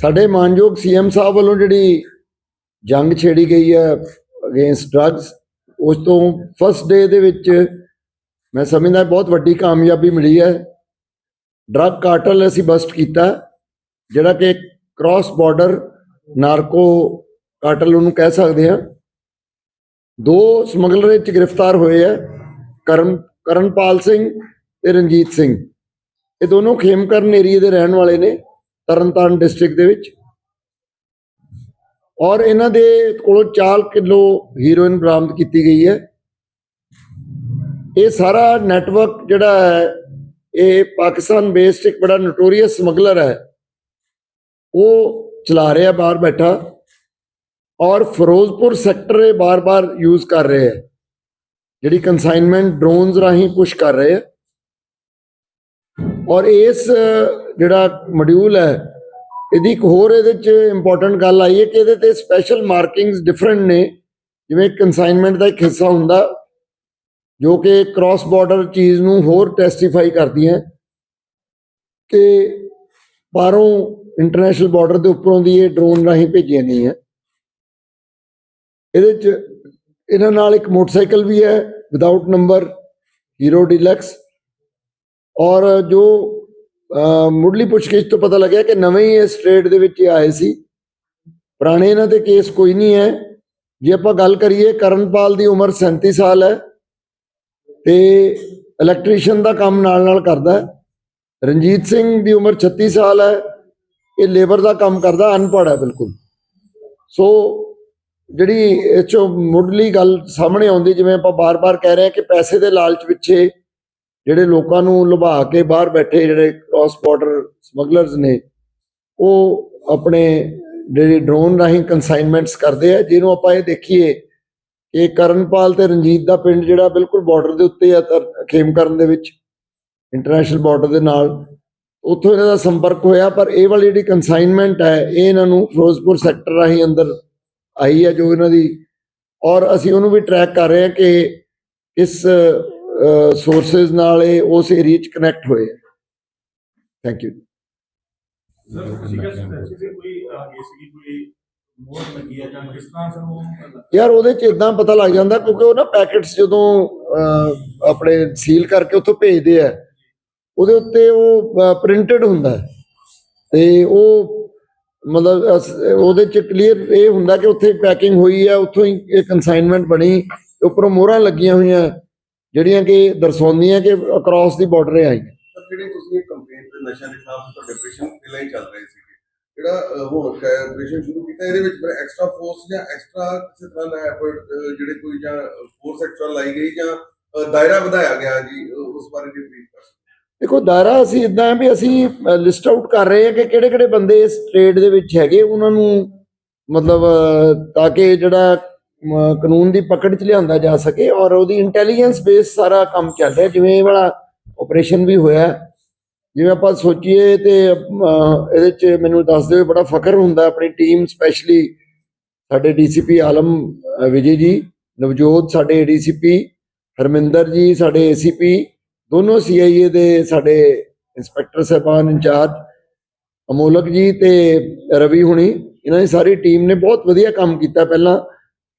ਸਾਡੇ ਮਾਨਯੋਗ ਸੀਐਮ ਸਾਹਿਬ ਵੱਲੋਂ ਜਿਹੜੀ ਜੰਗ ਛੇੜੀ ਗਈ ਹੈ ਅਗੇਂਸਟ ਡਰੱਗਸ ਉਸ ਤੋਂ ਫਸਟ ਡੇ ਦੇ ਵਿੱਚ ਮੈਂ ਸਮਝਦਾ ਬਹੁਤ ਵੱਡੀ ਕਾਮਯਾਬੀ ਮਿਲੀ ਹੈ। ਡਰੱਗ ਕਾਰਟਲ ਅਸੀਂ ਬਸਟ ਕੀਤਾ, ਜਿਹੜਾ ਕਿ ਕ੍ਰਾਸ ਬਾਰਡਰ ਨਾਰਕੋ ਕਾਰਟਲ ਉਹਨੂੰ ਕਹਿ ਸਕਦੇ ਹਾਂ। ਦੋ ਸਮਗਲਰ ਵਿੱਚ ਗ੍ਰਿਫਤਾਰ ਹੋਏ ਆ ਕਰਨ, ਕਰਨਪਾਲ ਸਿੰਘ ਤੇ ਰਣਜੀਤ ਸਿੰਘ। ਇਹ ਦੋਨੋਂ ਖੇਮਕਰਨ ਏਰੀਏ ਦੇ ਰਹਿਣ ਵਾਲੇ ਨੇ। ਤਰਨਤਾਰਨ ਡਿਸਟ੍ਰਿਕਟ ਦੇ ਵਿੱਚ। ਔਰ ਇਹਨਾਂ ਦੇ ਕੋਲੋਂ 4 ਕਿਲੋ ਹੀਰੋਇਨ ਬਰਾਮਦ ਕੀਤੀ ਗਈ ਹੈ। ਇਹ ਸਾਰਾ ਨੈਟਵਰਕ ਜਿਹੜਾ ਹੈ, ਇਹ ਪਾਕਿਸਤਾਨ ਬੇਸਡ ਇੱਕ ਬੜਾ ਨੋਟੋਰੀਅਸ ਸਮਗਲਰ ਹੈ। ਉਹ ਚਲਾ ਰਿਹਾ ਬਾਹਰ ਬੈਠਾ ਔਰ ਫਿਰੋਜ਼ਪੁਰ ਸੈਕਟਰ ਇਹ ਬਾਰ-ਬਾਰ ਯੂਜ਼ ਕਰ ਰਹੇ ਹੈ। ਜਿਹੜੀ ਕਨਸਾਈਨਮੈਂਟ ਡਰੋਨਸ ਰਾਹੀਂ ਪੁਸ਼ ਕਰ ਰਹੇ ਹੈ। ਔਰ ਇਸ ਜਿਹੜਾ ਮੋਡਿਊਲ ਹੈ, ਇਹਦੀ ਇੱਕ ਹੋਰ ਇਹਦੇ ਚ ਇੰਪੋਰਟੈਂਟ ਗੱਲ ਆਈ ਹੈ ਕਿ ਇਹਦੇ ਤੇ ਸਪੈਸ਼ਲ ਮਾਰਕਿੰਗਸ ਡਿਫਰੈਂਟ ਨੇ। ਜਿਵੇਂ ਕਨਸਾਈਨਮੈਂਟ ਦਾ ਇੱਕ ਹਿੱਸਾ ਹੁੰਦਾ, ਜੋ ਕਿ ਕ੍ਰਾਸ ਬਾਰਡਰ ਚੀਜ਼ ਨੂੰ ਹੋਰ ਟੈਸਟੀਫਾਈ ਕਰਦੀ ਹੈ ਕਿ ਬਾਹਰੋਂ ਇੰਟਰਨੈਸ਼ਨਲ ਬਾਰਡਰ ਦੇ ਉੱਪਰੋਂ ਦੀ ਇਹ ਡਰੋਨ ਰਾਹੀਂ ਭੇਜੀਆਂ ਗਈਆਂ। ਇਹਦੇ ਚ ਇਹਨਾਂ ਨਾਲ ਇੱਕ ਮੋਟਰਸਾਈਕਲ ਵੀ ਹੈ ਵਿਦਆਊਟ ਨੰਬਰ ਹੀਰੋ ਡੀਲਕਸ ਔਰ ਜੋ ਮੁੱਢਲੀ ਪੁੱਛਗਿੱਛ ਤੋਂ ਪਤਾ ਲੱਗਿਆ ਕਿ ਨਵੇਂ ਹੀ ਇਸ ਟ੍ਰੇਡ ਦੇ ਵਿੱਚ ਇਹ ਆਏ ਸੀ। ਪੁਰਾਣੇ ਇਹਨਾਂ ਤੇ ਕੇਸ ਕੋਈ ਨਹੀਂ ਹੈ। ਜੇ ਆਪਾਂ ਗੱਲ ਕਰੀਏ, ਕਰਨਪਾਲ ਦੀ ਉਮਰ 37 ਸਾਲ ਹੈ ਤੇ ਇਲੈਕਟ੍ਰੀਸ਼ੀਅਨ ਦਾ ਕੰਮ ਨਾਲ ਨਾਲ ਕਰਦਾ ਹੈ। ਰਣਜੀਤ ਸਿੰਘ ਦੀ ਉਮਰ 36 ਸਾਲ ਹੈ। ਇਹ ਲੇਬਰ ਦਾ ਕੰਮ ਕਰਦਾ, ਅਨਪੜ੍ਹ ਹੈ ਬਿਲਕੁਲ। ਸੋ ਜਿਹੜੀ ਇਹ ਚੋਂ ਮੁੱਢਲੀ ਗੱਲ ਸਾਹਮਣੇ ਆਉਂਦੀ, ਜਿਵੇਂ ਆਪਾਂ ਬਾਰ-ਬਾਰ ਕਹਿ ਰਹੇ ਹਾਂ ਕਿ ਪੈਸੇ ਦੇ ਲਾਲਚ ਪਿੱਛੇ ਜਿਹੜੇ ਲੋਕਾਂ ਨੂੰ ਲੁਭਾ ਕੇ ਬਾਹਰ ਬੈਠੇ ਜਿਹੜੇ ਕ੍ਰਾਸ ਬਾਰਡਰ ਸਮਗਲਰਸ ਨੇ, ਉਹ ਆਪਣੇ ਜਿਹੜੇ ਡਰੋਨ ਰਾਹੀਂ ਕਨਸਾਈਨਮੈਂਟਸ ਕਰਦੇ ਆ, ਜਿਹਨੂੰ ਆਪਾਂ ਇਹ ਦੇਖੀਏ ਕਿ ਕਰਨਪਾਲ ਤੇ ਰਣਜੀਤ ਦਾ ਪਿੰਡ ਜਿਹੜਾ ਬਿਲਕੁਲ ਬਾਰਡਰ ਦੇ ਉੱਤੇ ਆ ਖੇਮ ਕਰਨ ਦੇ ਵਿੱਚ ਇੰਟਰਨੈਸ਼ਨਲ ਬਾਰਡਰ ਦੇ ਨਾਲ, ਉੱਥੋਂ ਇਹਨਾਂ ਦਾ ਸੰਪਰਕ ਹੋਇਆ, ਪਰ ਇਹ ਵਾਲੀ ਜਿਹੜੀ ਕਨਸਾਈਨਮੈਂਟ ਹੈ, ਇਹ ਇਹਨਾਂ ਨੂੰ ਫਿਰੋਜ਼ਪੁਰ ਸੈਕਟਰ ਰਾਹੀਂ ਅੰਦਰ ਆਈ ਹੈ ਜੋ ਇਹਨਾਂ ਦੀ, ਔਰ ਅਸੀਂ ਉਹਨੂੰ ਵੀ ਟਰੈਕ ਕਰ ਰਹੇ ਹਾਂ ਕਿ ਇਸ ਸੋਰਸਸ ਨਾਲ ਇਹ ਉਸ ਏਰੀਆ 'ਚ ਕਨੈਕਟ ਹੋਏ ਥੈਂਕ ਯੂ ਯਾਰ ਉਹਦੇ 'ਚ ਇਦਾਂ ਪਤਾ ਲੱਗ ਜਾਂਦਾ ਕਿਉਂਕਿ ਉਹ ਨਾ ਪੈਕੇਟਸ ਜਦੋਂ ਆਪਣੇ ਸੀਲ ਕਰਕੇ ਉੱਥੋਂ ਭੇਜਦੇ ਆ ਉਹਦੇ ਉੱਤੇ ਉਹ ਪ੍ਰਿੰਟਡ ਹੁੰਦਾ। ਤੇ ਉਹ ਮਤਲਬ ਉਹਦੇ 'ਚ ਕਲੀਅਰ ਇਹ ਹੁੰਦਾ ਕਿ ਉੱਥੇ ਪੈਕਿੰਗ ਹੋਈ ਹੈ ਉੱਥੋਂ ਹੀ ਇਹ ਕਨਸਾਈਨਮੈਂਟ ਬਣੀ ਉੱਪਰੋਂ ਮੋਹਰਾਂ ਲੱਗੀਆਂ ਹੋਈਆਂ। ਜਿਹੜੀਆਂ ਕਿ ਦਰਸਾਉਂਦੀਆਂ ਕਿ ਅਕ੍ਰੋਸ ਦੀ ਬਾਰਡਰ ਇਹ ਆਈ ਸਰ ਜਿਹੜੀ ਤੁਸੀਂ ਕੰਪੇਨ ਤੇ ਨਸ਼ਾ ਦੇ ਖਿਲਾਫ ਤੁਹਾਡੇ ਆਪਰੇਸ਼ਨ ਪਹਿਲਾਂ ਹੀ ਚੱਲ ਰਹੇ ਸੀਗੇ ਜਿਹੜਾ ਹੁਣ ਆਪਰੇਸ਼ਨ ਸ਼ੁਰੂ ਕੀਤਾ ਇਹਦੇ ਵਿੱਚ ਫਿਰ ਐਕਸਟਰਾ ਫੋਰਸ ਜਾਂ ਐਕਸਟਰਾ ਕਿਸੇ ਤਰ੍ਹਾਂ ਦਾ ਐਫਰਟ ਜਿਹੜੇ ਕੋਈ ਜਾਂ ਫੋਰਸ ਐਕਸਟਰਾ ਲਾਈ ਗਈ ਜਾਂ ਦਾਇਰਾ ਵਧਾਇਆ ਗਿਆ ਜੀ ਉਸ ਬਾਰੇ ਜੀ ਬਰੀਫ ਕਰ ਦੇਖੋ ਦਾਇਰਾ ਅਸੀਂ ਇਦਾਂ ਵੀ ਅਸੀਂ ਲਿਸਟ ਆਊਟ ਕਰ ਰਹੇ ਹਾਂ ਕਿ ਕਿਹੜੇ ਕਿਹੜੇ ਬੰਦੇ ਇਸ ਟ੍ਰੇਡ ਦੇ ਵਿੱਚ ਹੈਗੇ ਉਹਨਾਂ ਨੂੰ ਮਤਲਬ ਤਾਂ ਕਿ ਜਿਹੜਾ ਕਾਨੂੰਨ ਦੀ ਪਕੜ 'ਚ ਲਿਆਂਦਾ ਜਾ ਸਕੇ ਔਰ ਉਹਦੀ ਇੰਟੈਲੀਜੈਂਸ ਬੇਸ ਸਾਰਾ ਕੰਮ ਚੱਲ ਰਿਹਾ ਜਿਵੇਂ ਇਹ ਵਾਲਾ ਆਪਰੇਸ਼ਨ ਵੀ ਹੋਇਆ ਜਿਵੇਂ ਆਪਾਂ ਸੋਚੀਏ ਤੇ ਇਹਦੇ 'ਚ ਮੈਨੂੰ ਦੱਸਦੇ ਹੋਏ ਬੜਾ ਫਖਰ ਹੁੰਦਾ ਆਪਣੀ ਟੀਮ ਸਪੈਸ਼ਲੀ ਸਾਡੇ ਡੀਸੀਪੀ ਆਲਮ ਵਿਜੇ ਜੀ, ਨਵਜੋਤ ਸਾਡੇ ਡੀਸੀਪੀ ਹਰਮਿੰਦਰ ਜੀ ਸਾਡੇ ਏਸੀਪੀ ਦੋਨੋਂ ਸੀਆਈਏ ਦੇ ਸਾਡੇ ਇੰਸਪੈਕਟਰ ਸਾਹਿਬਾਨ, ਇੰਚਾਰਜ, ਅਮੋਲਕ ਜੀ ਤੇ ਰਵੀ ਹੁਣੀ, ਇਹਨਾਂ ਦੀ ਸਾਰੀ ਟੀਮ ਨੇ ਬਹੁਤ ਵਧੀਆ ਕੰਮ ਕੀਤਾ ਪਹਿਲਾਂ।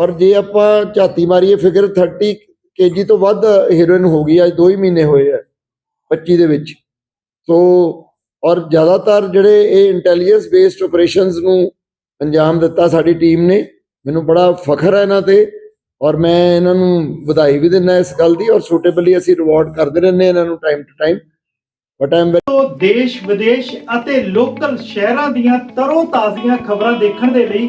ਔਰ ਜੇ ਆਪਾਂ ਝਾਤੀ ਮਾਰੀਏ ਫਿਗਰ 30 ਕੇਜੀ ਤੋਂ ਵੱਧ ਹੀਰੋਇਨ ਹੋ ਗਈ, ਅੱਜ 2 ਹੀ ਮਹੀਨੇ ਹੋਏ ਆ 25 ਦੇ ਵਿੱਚ। ਸੋ, ਔਰ ਜ਼ਿਆਦਾਤਰ ਜਿਹੜੇ ਇਹ ਇੰਟੈਲੀਜੈਂਸ ਬੇਸਡ ਆਪਰੇਸ਼ਨਸ ਨੂੰ ਅੰਜਾਮ ਦਿੱਤਾ ਸਾਡੀ ਟੀਮ ਨੇ, ਮੈਨੂੰ ਬੜਾ ਫਖਰ ਹੈ ਇਹਨਾਂ ਤੇ, ਔਰ ਮੈਂ ਇਹਨਾਂ ਨੂੰ ਵਧਾਈ ਵੀ ਦਿੰਦਾ ਇਸ ਗੱਲ ਦੀ, ਔਰ ਸੂਟੇਬਲੀ ਅਸੀਂ ਰਿਵਾਰਡ ਕਰਦੇ ਰਹਿੰਦੇ ਹਾਂ ਇਹਨਾਂ ਨੂੰ ਟਾਈਮ ਟੂ ਟਾਈਮ ਬਟ ਆਈ ਤੋਂ ਦੇਸ਼ ਵਿਦੇਸ਼ ਅਤੇ ਲੋਕਲ ਸ਼ਹਿਰਾਂ ਦੀਆਂ ਤਰੋ ਤਾਜ਼ੀਆਂ ਖਬਰਾਂ ਦੇਖਣ ਦੇ ਲਈ